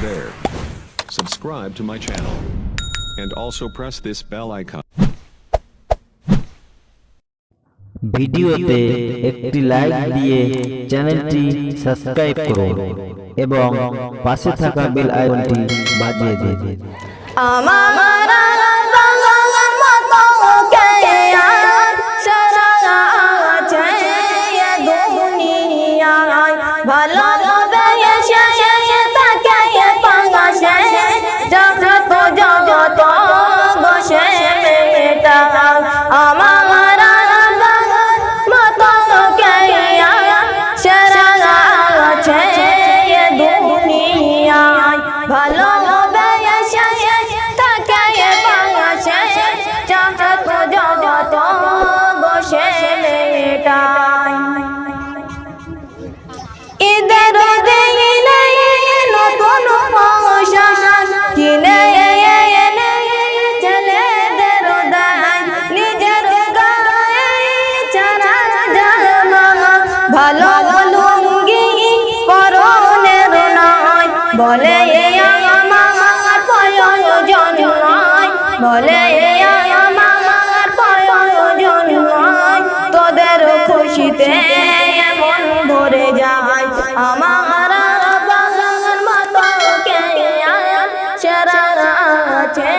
there. Subscribe to my channel. And also press this bell icon. ভিডিওতে একটি like দিয়ে চ্যানেলটি সাবস্ক্রাইব করুন এবং পাশে থাকা বেল আইকনটি বাজিয়ে দিন আমার বাংলার মতো কে আর সারা আছে এ দুনিয়ায় ভালো বলে আমার প্রয়োজন তোদের খুশিতে এমন ভরে যায়। আমার বাগান মাতাকে আছে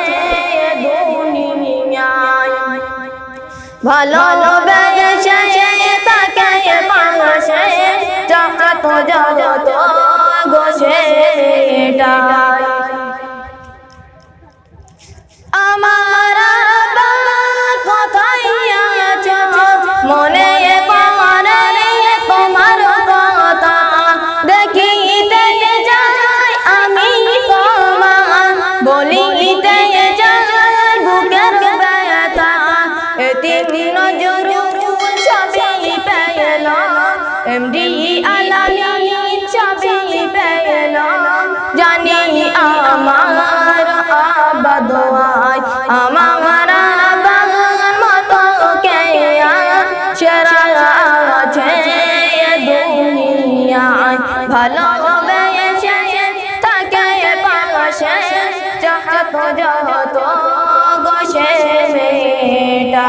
দুনিয়ায়? ভালো এমডি আলামি সবই পেল জানি আমার আবাদোয়াই। আমার বাগান মতো কে সেরা আছে দুনিয়ায়। ভালো তাকে পাশে যত যত বসে মেটা